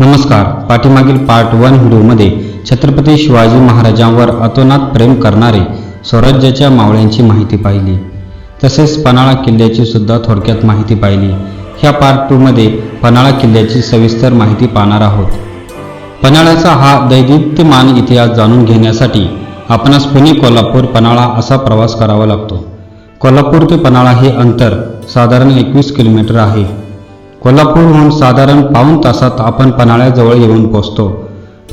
नमस्कार. पाठीमागील part one व्हिडिओमध्ये छत्रपती शिवाजी महाराजांवर अतोनात प्रेम करणारे स्वराज्याच्या मावळ्यांची माहिती पाहिली. तसेच पन्हाळा किल्ल्याची सुद्धा थोडक्यात माहिती पाहिली. ह्या पार्ट टूमध्ये पन्हाळा किल्ल्याची सविस्तर माहिती पाहणार आहोत. पन्हाळ्याचा हा दैदित्यमान इतिहास जाणून घेण्यासाठी आपणास पुणे कोल्हापूर पन्हाळा असा प्रवास करावा लागतो. कोल्हापूर ते पन्हाळा हे अंतर साधारण एकवीस किलोमीटर आहे. कोल्हापूरहून साधारण पाऊण तासात आपण पन्हाळ्याजवळ येऊन पोचतो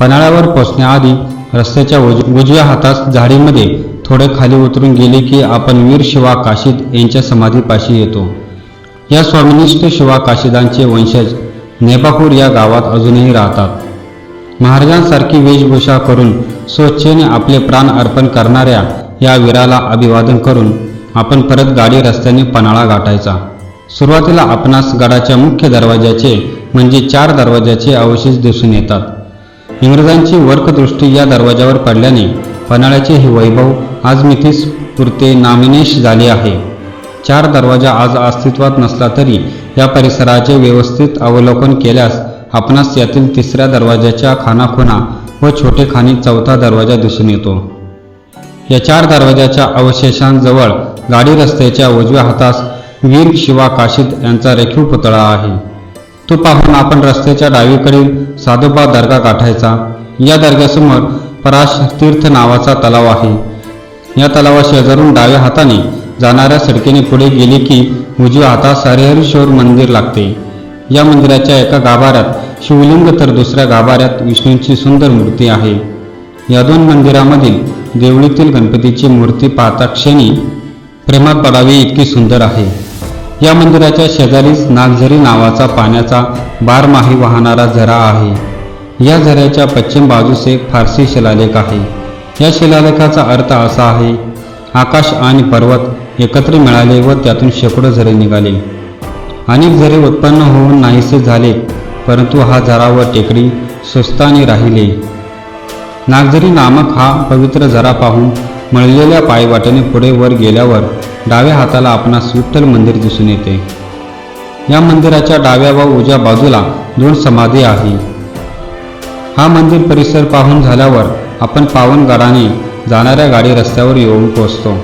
पन्हाळ्यावर पोचण्याआधी रस्त्याच्या उज उजव्या हातास झाडीमध्ये थोडे खाली उतरून गेले की आपण वीर शिवा काशीद यांच्या समाधीपाशी येतो. या स्वामिनिष्ठ शिवा काशिदांचे वंशज नेपापूर या गावात अजूनही राहतात. महाराजांसारखी वेशभूषा करून स्वच्छेने आपले प्राण अर्पण करणाऱ्या या वीराला अभिवादन करून आपण परत गाडी रस्त्याने पन्हाळा गाठायचा. सुरुवातीला आपणास गडाच्या मुख्य दरवाजाचे म्हणजे चार दरवाजाचे अवशेष दिसून येतात. इंग्रजांची वर्कदृष्टी या दरवाजावर पडल्याने पन्हाळ्याचे हे वैभव आज मिथीस पुरते नामिनेश झाले आहे. चार दरवाजा आज अस्तित्वात नसला तरी या परिसराचे व्यवस्थित अवलोकन केल्यास आपणास यातील तिसऱ्या दरवाजाच्या खानाखुणा व छोटे खानी चौथा दरवाजा दिसून येतो. या चार दरवाजाच्या अवशेषांजवळ गाडी रस्त्याच्या उजव्या हातास वीर शिवा काशीद यांचा रेखीव पुतळा आहे. तो पाहून आपण रस्त्याच्या डावीकडील साधोबा दर्गा गाठायचा. या दर्ग्यासमोर पराश तीर्थ नावाचा तलाव आहे. या तलावा शेजारून डाव्या हाताने जाणाऱ्या सडकेने पुढे गेले की उजव्या हातात सारेहरीश्वर मंदिर लागते. या मंदिराच्या एका गाभाऱ्यात शिवलिंग तर दुसऱ्या गाभाऱ्यात विष्णूंची सुंदर मूर्ती आहे. या दोन मंदिरामधील देवळीतील गणपतीची मूर्ती पाहता क्षणी प्रेमात पडावी इतकी सुंदर आहे. या मंदिराच्या शेजारीच नागझरी नावाचा पाण्याचा बारमाही वाहणारा झरा आहे. या झऱ्याच्या पश्चिम बाजूस एक फारसी शिलालेख आहे. या शिलालेखाचा अर्थ असा आहे आकाश आणि पर्वत एकत्र मिळाले व त्यातून शेकडो झरे निघाले. अनेक झरे उत्पन्न होऊन नाहीसे झाले परंतु हा झरा व टेकडी सुस्ताने राहिले. नागझरी नामक हा पवित्र झरा पाहून मळलेल्या पायवाटेने पुढे वर गेल्यावर डाव्या हाताला आपणास विठ्ठल मंदिर दिसून येते. या मंदिराच्या डाव्या व उजव्या बाजूला दोन समाधी आहे. हा मंदिर परिसर पाहून झाल्यावर आपण पावनगडाने जाणाऱ्या गाडी रस्त्यावर येऊन पोहोचतो.